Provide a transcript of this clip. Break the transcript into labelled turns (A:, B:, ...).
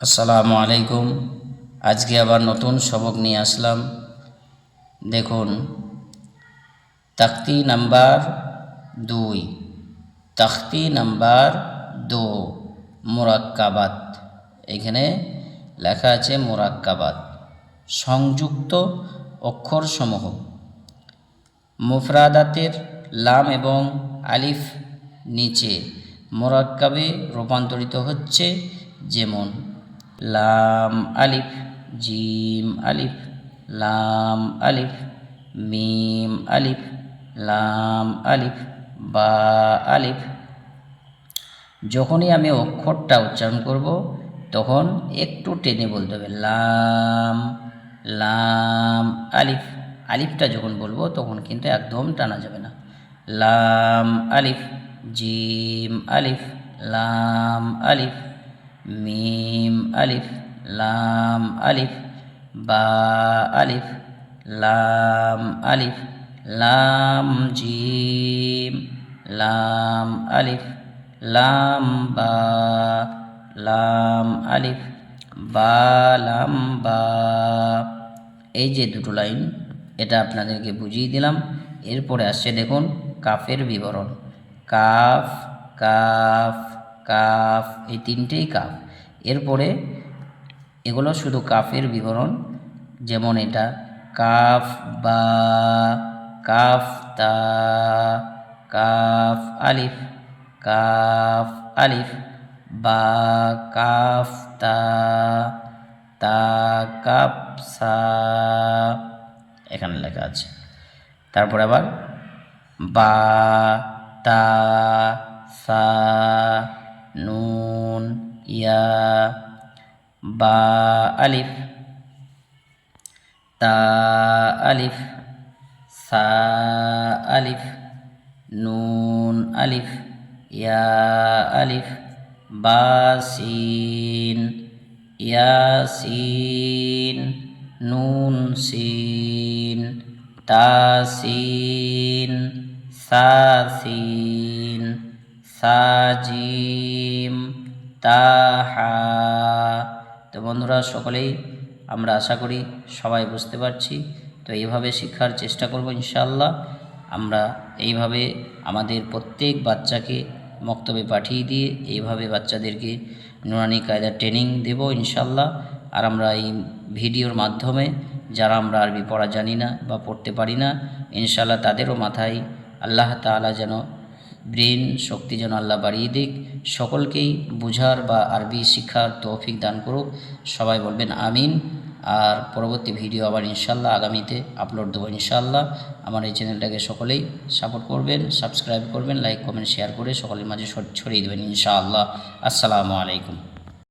A: আসসালামু আলাইকুম আজকে আবার নতুন সবক নিয়ে আসলাম। দেখুন, তখতি নাম্বার দুই। তখতি নাম্বার দো মোরাক্কাবাত। এখানে লেখা আছে মোরাক্কাবাত। সংযুক্ত অক্ষরসমূহ। মুফরাদাতের লাম এবং আলিফ নিচে মোরাক্কাবে রূপান্তরিত হচ্ছে যেমন লাম আলিফ, জিম আলিফ, লাম আলিফ, মিম আলিফ, লাম আলিফ, বা আলিফ। যখনই আমি অক্ষরটা উচ্চারণ করব, তখন একটু টেনে বলতে হবে, লাম লাম আলিফ। আলিফটা যখন বলব, তখন কিন্তু একদম টানা যাবে না। লাম আলিফ, জিম আলিফ, লাম আলিফ, মিম আলিফ, লাম, আলিফ, বা, আলিফ, লাম আলিফ, লাম, জিম, লাম, আলিফ, লাম, বা, লাম, আলিফ, বা, লাম, বা। এই যে দুটো লাইন, এটা আপনাদেরকে বুঝিয়ে দিলাম। এরপরে আসছে দেখুন কাফের বিবরণ। কাফ কাফ কাফ, এই তিনটেই কাফ। এরপরে এগুলো শুধু কাফের বিবরণ, যেমন এটা, কাফ, বা, কাফ, তা, কাফ, আলিফ কাফ, আলিফ, বা, কাফ, তা তা, কাপ, সা, এখানে লেখা আছে। তারপরে আবার, বা, তা, সা, নুন ইয়া বা আলিফ তা আলিফ সা আলিফ নুন আলিফ ইয়া আলিফ বা সিন ইয়াসিন নুন সিন তাসিন সাসিন সাজিম তাহা তো বন্ধুরা, সকলেই আমরা আশা করি সবাই বুঝতে পারছি। তো এইভাবে শিক্ষার চেষ্টা করব ইনশাল্লাহ আমরা এইভাবে আমাদের প্রত্যেক বাচ্চাকে মক্তবে পাঠিয়ে দিয়ে এইভাবে বাচ্চাদেরকে নুরানি কায়দার ট্রেনিং দেব ইনশাল্লাহ আর আমরা এই ভিডিওর মাধ্যমে যারা আমরা আরবি পড়া জানি না বা পড়তে পারি না ইনশাল্লাহ তাদেরও মাথায় আল্লাহ তাআলা যেন ব্রেন শক্তি যেন আল্লাহ বাড়িয়ে দিক। সকলকেই বুঝার বা আরবি শিক্ষার তৌফিক দান করুক। সবাই বলবেন আমিন। আর পরবর্তী ভিডিও আবার ইনশাল্লাহ আগামীতে আপলোড দেবো ইনশাল্লাহ আমার এই চ্যানেলটাকে সকলেই সাপোর্ট করবেন, সাবস্ক্রাইব করবেন, লাইক, কমেন্ট, শেয়ার করে সকলের মাঝে ছড়িয়ে দেবেন ইনশাআল্লাহ। আসসালামু আলাইকুম।